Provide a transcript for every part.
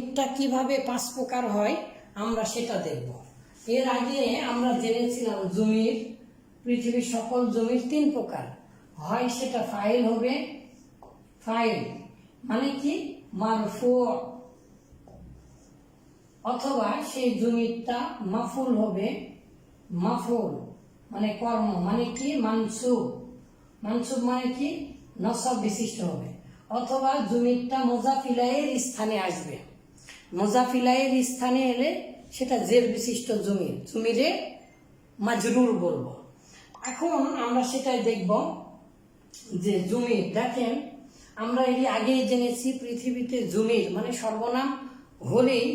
এটা কীভাবে পাঁচ প্রকার হয়, আমরা সেটা দেখব। এর আগে আমরা জেনেছিলাম জমির, পৃথিবীর সকল জমির তিন প্রকার। হয় সেটা ফাইল হবে ফাইল মানে কি? মারফু অথবা সেই জমিটা মাফুল হবে, মাফুল মানে কর্ম মানে কি? মানসুব। মানসুব মানে কি? নসব বিশিষ্ট হবে। অথবা জমিটা মোজাফিলাইয়ের স্থানে আসবে। মোজাফিলাইয়ের স্থানে এলে সেটা জের বিশিষ্ট জমি। জমিরে মাজরুর বলব। এখন আমরা সেটাই দেখব যে জমির দেখেন, আমরা এর আগেই জেনেছি পৃথিবীতে জমির মানে সর্বনাম হলেই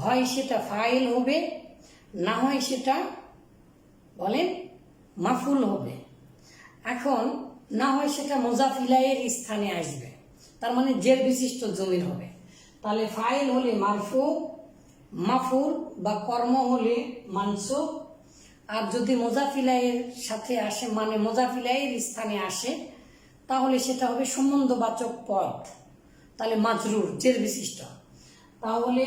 হয় সেটা ফাইল হবে, না হয় সেটা বলেন মাফুল হবে। এখন না হয় সেটা মোজাফিলাইয়ের স্থানে আসবে, তার মানে জের বিশিষ্ট জমির হবে। তাহলে ফাইল হলে মারফু মাফুর বা কর্ম হলে মানসুব আর যদি মোজাফিলাইয়ের সাথে আসে মানে মোজাফিলাইয়ের স্থানে আসে, তাহলে সেটা হবে সম্বন্ধবাচক পদ তাহলে মাজরুর জের বিশিষ্ট। তাহলে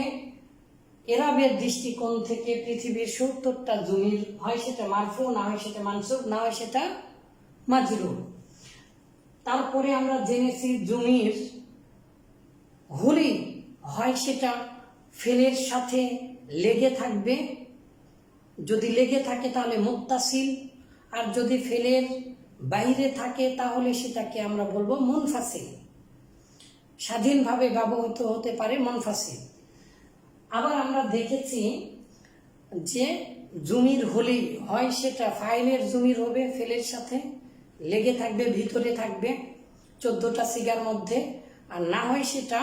এরাবের দৃষ্টিকোণ থেকে পৃথিবীর সত্তরটা জমির, হয় সেটা মারফু, না হয় সেটা মানসুব না হয় সেটা মাজরুর। তারপরে আমরা জেনেছি জমির হলি হয় সেটা ফেলের সাথে লেগে থাকবে। যদি লেগে থাকে তাহলে মুত্তাসিল, আর যদি ফেলের বাইরে থাকে তাহলে সেটাকে আমরা বলব মুনফাসিল। স্বাধীনভাবে ব্যবহৃত হতে পারে মুনফাসিল। আবার আমরা দেখেছি যে জমির হলেই হয় সেটা, ফাইলের জমির হবে, ফেলের সাথে লেগে থাকবে, ভিতরে থাকবে চোদ্দোটা সিগার মধ্যে, আর না হয় সেটা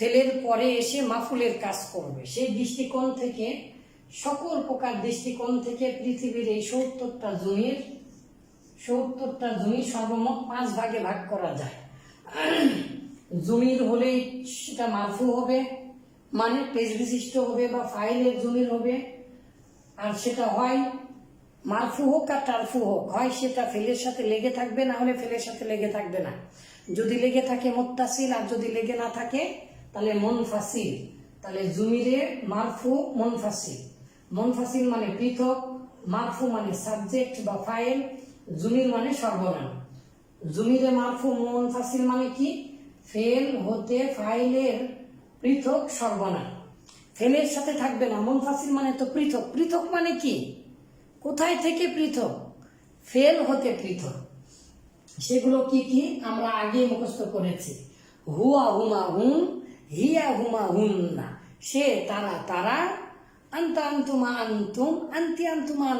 ফেলের পরে এসে মাফুলের কাজ করবে। সেই দৃষ্টিকোণ থেকে, সকল প্রকার দৃষ্টিকোণ থেকে পৃথিবীর এই সত্তরটা জমির, সত্তরটা জমি সর্বমোট পাঁচ ভাগে ভাগ করা যায়। জমির হলেই সেটা মারফু হবে মানে পেজ বিশিষ্ট হবে বা ফাইলের জমির হবে। আর সেটা হয় মারফু হোক আর টারফু হোক, হয় সেটা ফেলের সাথে লেগে থাকবে, না হলে ফেলের সাথে লেগে থাকবে না। যদি লেগে থাকে মোত্তাসিল, আর যদি লেগে না থাকে তাহলে মন মনফাসিল, তাহলে জমিরে মারফু মনফাসিল। মনফাসিল মানে পৃথক, মারফু মানে সাবজেক্ট বা ফাইল, জমির মানে সর্বনাম। জমিরে মারফু মনফাসিল মানে কি? ফেল হতে ফাইলের পৃথক সর্বনাম। ফেলের সাথে থাকবে না, মনফাসিল মানে তো পৃথক। পৃথক মানে কি? কোথায় থেকে পৃথক? ফেল হতে পৃথক। সেগুলো কি কি? আমরা আগে মুখস্থ করেছি। হুয়া হুমা হুম হিয়া হুমা হুম না সে তারা তারা আন্তা আন্তুমা আন্তি আন্তুমা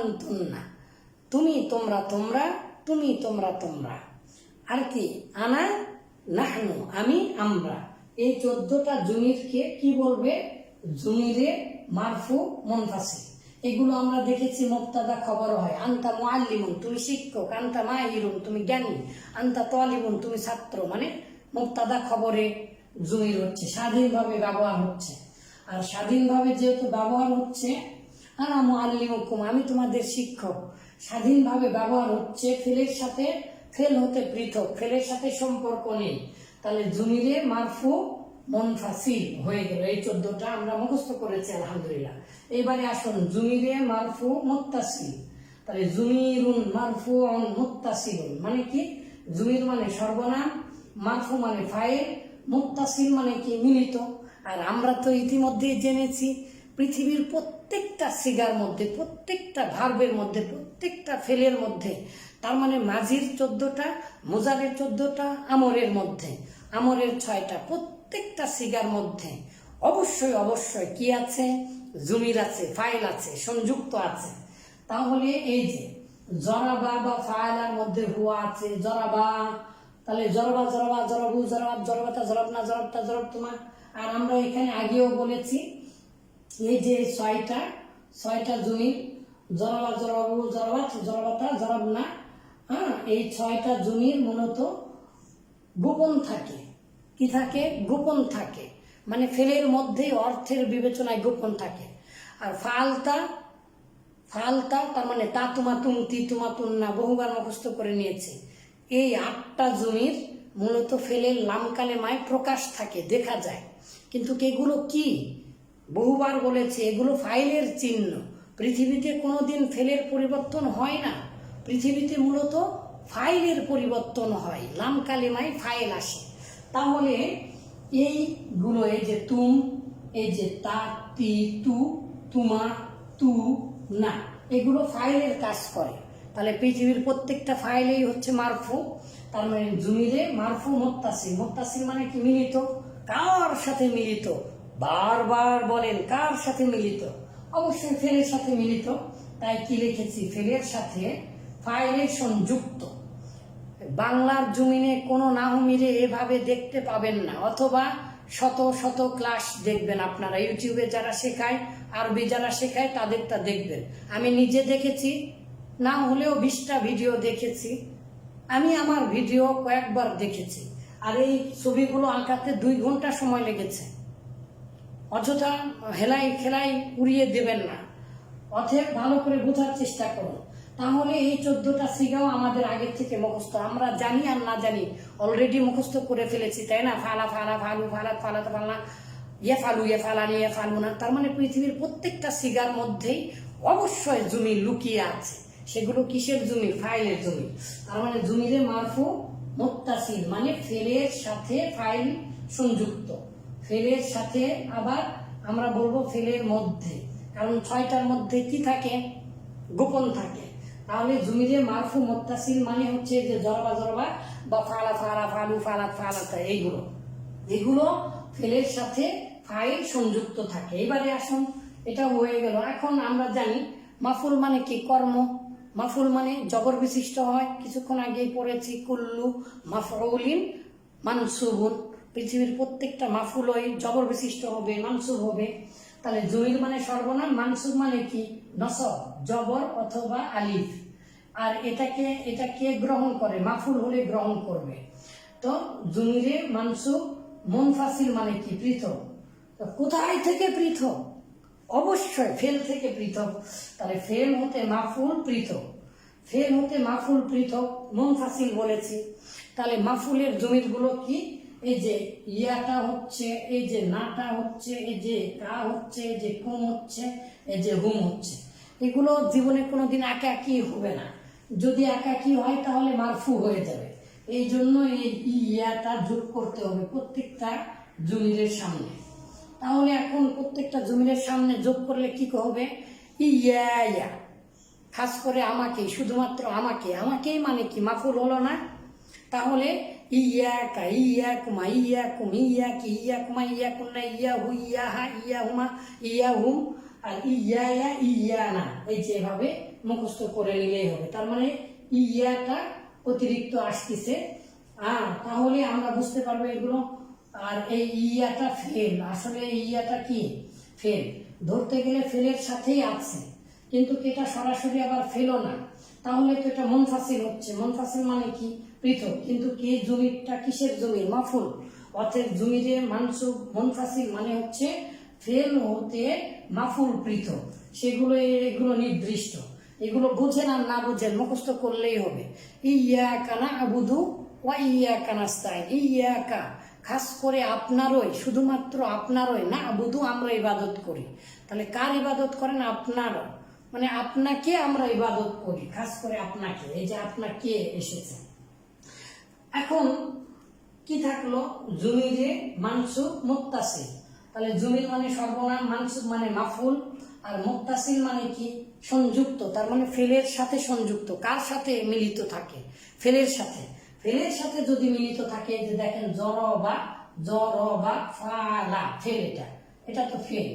না তুমি তোমরা তোমরা, তুমি তোমরা তোমরা। আর কি, আনা, নাহনু, আমি, আমরা। এই চোদ্দটা জমিরকে কি বলবে? জমিরে মারফু মনফাসিল। এগুলো আমরা দেখেছি মুক্তাদা খবর হয়। আন্তা মুআল্লিমুন, তুমি শিক্ষক। আন্তা মাহিরুন, তুমি জ্ঞানী। আন্তা তলিবুন, তুমি ছাত্র। মানে মুক্তাদা খবরে জমির হচ্ছে, স্বাধীনভাবে ব্যবহার হচ্ছে। আর স্বাধীনভাবে যেহেতু ব্যবহার হচ্ছে আনা মুআল্লিমুকুম, আমি তোমাদের শিক্ষক, স্বাধীনভাবে ব্যবহার হচ্ছে ফেলের সাথে ফেল হতে পৃথক ফেলের সাথে সম্পর্ক নেই। তাহলে জমিরে মারফু মনফাসিল হয়ে গেল। এই চোদ্দটা আমরা মুখস্থ করেছি, আলহামদুলিল্লাহ। এবারে আসুন জুমিরে মারফু মুত্তাসিল। তাহলে জুমিরুন মারফু অন মুত্তাসিলুন মানে কি? জুমির মানে সর্বনাম, মারফু মানে ফাইল মুত্তাসিল মানে কি মিলিত? আর আমরা তো ইতিমধ্যেই জেনেছি, পৃথিবীর প্রত্যেকটা সিগার মধ্যে, প্রত্যেকটা ভার্বের মধ্যে, প্রত্যেকটা ফেলের মধ্যে, তার মানে মাঝির চোদ্দটা, মোজারের চোদ্দটা, আমরের মধ্যে, আমরের ছয়টা, প্রত্যেকটা সিগার মধ্যে, অবশ্যই অবশ্যই কি আছে? জমির আছে, ফাইল আছে, সংযুক্ত আছে। তাহলে এই যে জরাবা বা ফাইলার মধ্যে হুয়া আছে জরাবা তাহলে জরবা জরবা, জরবু জরবাব জরবাতা, জরবনা জরবটা জরব তোমার আর আমরা এখানে আগেও বলেছি, এই যে ছয়টা ছয়টা জমি জরবা, জরবু, জরবাত, জরবাতা, জরবনা হ্যাঁ এই ছয়টা জমির মূলত গোপন থাকে। কি থাকে? গোপন থাকে। মানে ফেলের মধ্যে অর্থের বিবেচনায় গোপন থাকে। আর ফালতা ফালতা, তার মানে তা তুমা তুমতি তুমা তুন্না বহুবার মুখস্থ করে নিয়েছে। এই আটটা জমির মূলত ফেলের লামকালে মায় প্রকাশ থাকে, দেখা যায়। কিন্তু এগুলো কি? বহুবার বলেছে, এগুলো ফাইলের চিহ্ন। পৃথিবীতে কোনো দিন ফেলের পরিবর্তন হয় না। পৃথিবীতে মূলত ফাইলের পরিবর্তন হয় নাম কালিমায় ফাইল আসে। তাহলে এইগুলো, এই যে তুম, এই যে তা, তি, তু, তুমা, তু, না, এগুলো ফাইলের কাজ করে। তাহলে পৃথিবীর প্রত্যেকটা ফাইলেই হচ্ছে মারফু। তার মানে জুমিরে মারফু মোত্তাসির মোত্তাসির মানে কি? মিলিত। কার সাথে মিলিত? বারবার বলেন, কার সাথে মিলিত? অবশ্যই ফেলের সাথে মিলিত। তাই কি লিখেছি? ফেলের সাথে ফাইলের সংযুক্ত। বাংলার জমিনে কোনো নাহমিরে এভাবে দেখতে পাবেন না, অথবা শত শত ক্লাস দেখবেন আপনারা। ইউটিউবে যারা শেখায়, আরবি যারা শেখায়, তাদেরটা দেখবেন। আমি নিজে দেখেছি না হলেও বিশটা ভিডিও দেখেছি। আমি আমার ভিডিও কয়েকবার দেখেছি। আর এই ছবিগুলো আঁকাতে দুই ঘণ্টা সময় লেগেছে। অযথা হেলাই খেলাই উড়িয়ে দেবেন না। অথব ভালো করে বোঝার চেষ্টা করুন। তাহলে এই চোদ্দটা সিগাও আমাদের আগের থেকে মুখস্থ। আমরা জানি আর না জানি অলরেডি মুখস্থ করে ফেলেছি, তাই না? ফালা ফালা, ফালু, ফালা ফালা ফালা ইয়ে ফালু ইয়ে ফালানি ইয়ে ফালু না। তার মানে পৃথিবীর প্রত্যেকটা সিগার মধ্যেই অবশ্যই জমি লুকিয়ে আছে। সেগুলো কিসের জমি? ফাইলের জমি। তার মানে জমিরে মারফু মোত্তাসিল মানে ফেলের সাথে ফাইল সংযুক্ত। ফেলের সাথে আবার আমরা বলব ফেলের মধ্যে। কারণ ছয়টার মধ্যে কি থাকে? গোপন থাকে। তাহলে জমিরে মারফু মোত্তাসিল মানে হচ্ছে যে জরবা জরবা বা ফালা ফালা ফালু ফালা ফালাতা এইগুলো। এগুলো ফেলের সাথে ফাইল সংযুক্ত থাকে। এবারে আসুন, এটা হয়ে গেল। এখন আমরা জানি মাফুল মানে কি? কর্ম। মাফুল মানে জবর বিশিষ্ট হয়। কিছুক্ষণ আগেই পড়েছি, কুল্লু মাফউলিন মানসুবুন। পৃথিবীর প্রত্যেকটা মাফুল মাফুলই জবর বিশিষ্ট হবে, মানসুব হবে। তাহলে জমির মানে সর্বনাম, মানসুব মানে কি? নসব, জবর অথবা আলিফ। আর এটাকে, এটা কে গ্রহণ করে? মাফুল হলে গ্রহণ করবে। তো জমিরে মানসুব, মনফাসিল মানে কি? পৃথক। কোথায় থেকে পৃথক? অবশ্যই ফেল থেকে পৃথক। তাহলে ফেল হতে মাফুল পৃথক। ফেল হতে মাফুল পৃথক মনফাসিল বলেছি। তাহলে মাফুলের জমিরগুলো কি? এই যে ইয়াটা হচ্ছে, এই যে নাটা হচ্ছে, এই যে কা হচ্ছে, এই যে কুম হচ্ছে, এই যে হুম হচ্ছে। এগুলো জীবনে কোনো কোনোদিন একাকি হবে না। যদি একা একাকি হয়, তাহলে মারফু হয়ে যাবে। এই জন্য এই ইয়াটা যোগ করতে হবে প্রত্যেকটা জমিরের সামনে। তাহলে এখন প্রত্যেকটা জমিনের সামনে যোগ করলে কি হবে? ইয়া ইয়া। খাস করে আমাকে, শুধুমাত্র আমাকে। আমাকেই মানে কি? মাফুল হলো না? তাহলে ইয়া কা ইয়া কুমা ইয়া কুম ইয়া কি ইয়া কুমা ইয়া কুন্না ইয়া হু ইয়া হা ইয়া হুমা ইয়া হুম আর ইয়া ইয়া না এই যেভাবে মুখস্থ করে নিলেই হবে। তার মানে ইয়াটা অতিরিক্ত আসতেছে। আর তাহলে আমরা বুঝতে পারব এগুলো আর এই ইয়াটা ফেল আসলে এই ইয়াটা কি? ফেল ধরতে গেলে ফেলের সাথেই আছে, কিন্তু এটা সরাসরি আবার ফেলও না। তাহলে তো এটা মনফাসিল হচ্ছে। মনফাসিল মানে কি? পৃথক। কিন্তু কে জমিটা কিসের জমি? মাফুল। অর্থাৎ জমিরে মানসুব মনফাসিল মানে হচ্ছে ফেল হতে মাফুল পৃথক। সেগুলো এগুলো নির্দিষ্ট। এগুলো বুঝেন আর না বুঝেন মুখস্থ করলেই হবে। ইয়া কানা আবুদু ওয়া ইয়া কানাস্তাইন ইয়া কা খাস করে আপনারই, শুধুমাত্র আপনারই না, আবুদু আমরা ইবাদত করি। তাহলে কার ইবাদত করেন? আপনারও। মানে আপনাকে আমরা ইবাদত করি, খাস করে আপনাকে। এই যে আপনাকে এসেছে? এখন কি থাকল? জমিরে মানসুক মুত্তাসিল। তাহলে জমির মানে সর্বনাম মানসুক মানে মাফুল। আর মুত্তাসিল মানে কি? সংযুক্ত। তার মানে ফেলের সাথে সংযুক্ত। কার সাথে মিলিত থাকে? ফেলের সাথে। ফেলের সাথে যদি মিলিত থাকে, যে দেখেন জর বা জর বা ফালা ফেল এটা এটা তো ফেল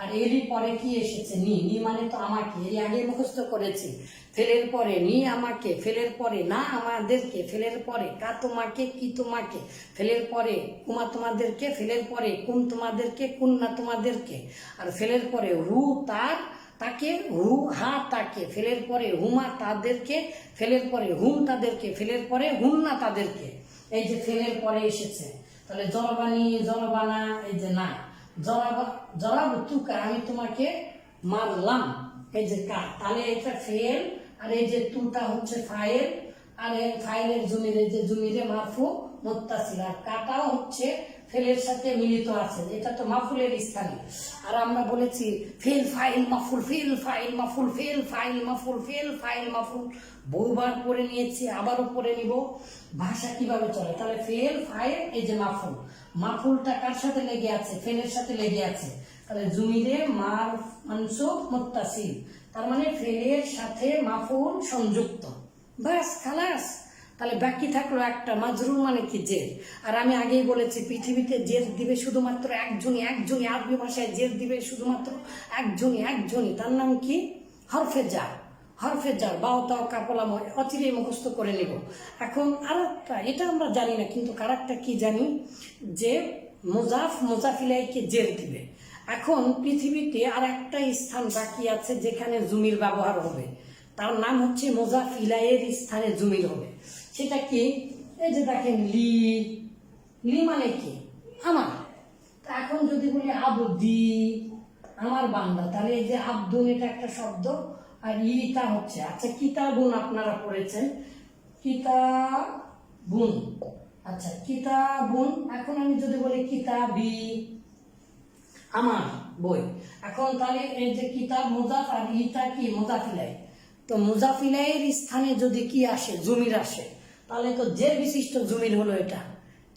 আর এরই পরে কি এসেছে? নি নি মানে তো আমাকে এই আগে মুখস্থ করেছি। ফেলের পরে নি আমাকে, ফেলের পরে না আমাদেরকে, ফেলের পরে কা তোমাকে, কি তোমাকে, ফেলের পরে কুমা তোমাদেরকে, ফেলের পরে কুম তোমাদেরকে, কুন না তোমাদেরকে। আর ফেলের পরে রু তার তাকে, হু, হা তাকে ফেলের পরে হুমা তাদেরকে, ফেলের পরে হুম তাদেরকে, ফেলের পরে হুম না তাদেরকে। এই যে ফেলের পরে এসেছে। তাহলে জলবানি জলবানা এই যে না জলাবা জলাব তুকা, আমি তোমাকে মারলাম। এই যে কা, তাহলে এটা ফেল, আর এই যে তুটা হচ্ছে ফাইল, আর এই ফাইলের জমির, এই যে জমিরে মারফু মোত্তাসিল আর কাটাও হচ্ছে ফেলের সাথে মিলিত আছে এটা তো মাফুলের স্থানে। আর আমরা বলেছি, ফেল ফাইল মাফুল, ফেল ফাইল মাফুল, ফেল ফাইল মাফুল, ফেল ফাইল মাফুল। বহুবার পড়ে নিয়েছি, আবারও পড়ে নিব। ভাষা কীভাবে চলে? তাহলে ফেল ফাইল, এই যে মাফুল। মাফুলটা কার সাথে লেগে আছে? ফেলের সাথে লেগে আছে। তাহলে জুমিরে মার মাংস মোত্তাসিল। তার মানে ফেলের সাথে মাফুল সংযুক্ত। বাস, খালাস। তাহলে বাকি থাকল একটা মাজরুর মানে কি জের আর আমি আগেই বলেছি, পৃথিবীতে জের দিবে শুধুমাত্র একজনই একজনই আরবি ভাষায় জের দিবে শুধুমাত্র একজনই একজনই। তার নাম কি? হরফে যা হরফে যার বাও, তাও কাপলাম অচিরেই মুখস্থ করে নেব। এখন আর একটা এটা আমরা জানি না, কিন্তু কারাকটা কি জানি? যে মোজাফ মোজাফিলাইকে জের দিবে। এখন পৃথিবীতে আর একটা স্থান বাকি আছে যেখানে জমির ব্যবহার হবে। তার নাম হচ্ছে মোজাফিলাইয়ের স্থানে জমির হবে। সেটা কে? এই যে দেখেন লি। লি মানে কি? আমার। এখন যদি বলি আবদি, আমার বান্দা, তাহলে এই যে আব্দুন এটা একটা শব্দ, আর ইটা হচ্ছে আচ্ছা কিতাবুন আপনারা পড়েছেন? কিতাবুন। আচ্ছা কিতাবুন, এখন আমি যদি বলি কিতাবি, আমার বই। এখন তাহলে এই যে কিতাব মুজাফ আর ইটা কি? মুজাফিলাই। তো মুজাফিলাইয়ের স্থানে যদি কি আসে, জমির আসে তাহলে তো যে বিশিষ্ট জমির হলো এটা।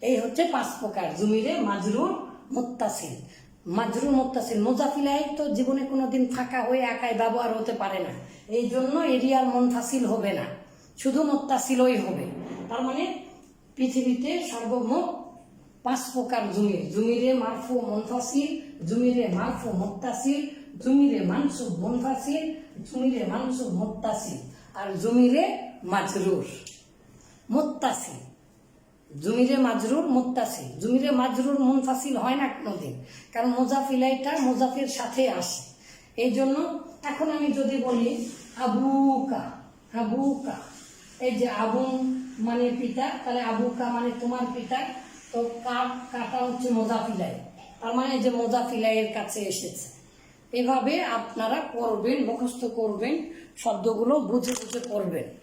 এই হচ্ছে পাঁচ প্রকার জমিরে মাজরুর মুত্তাসিল। মাজরুর মুত্তাসিল মুজাফিলাই তো জীবনে কোনোদিন ফাঁকা হয়ে একাই ব্যবহার হতে পারে না। এই জন্য এরিয়ার মনফাসিল হবে না। শুধু মুত্তাসিলই হবে। তার মানে পৃথিবীতে সর্বমোট পাঁচ প্রকার জমির জমিরে মারফু মনফাসিল, জমিরে মারফু মুত্তাসিল, জমিরে মানসুব মনফাসিল, জমিরে মানসুব মুত্তাসিল। আর জমিরে মাজরুর। মুত্তাসিল। জমিরে মাজরুর মোত্তাসি জমিরে মাজরুর মুনফাসিল হয় না কোনোদিন। কারণ মোজাফিলাইটা মোজাফের সাথে আসে। এই জন্য এখন আমি যদি বলি আবুকা আবুকা। এই যে আবুন মানে পিতা, তাহলে আবুকা মানে তোমার পিতা। তো কাপ কাটা হচ্ছে মোজাফিলাই তার মানে যে মোজাফিলাইয়ের কাছে এসেছে। এভাবে আপনারা করবেন, মুখস্থ করবেন, শব্দগুলো বুঝে বুঝে পড়বেন।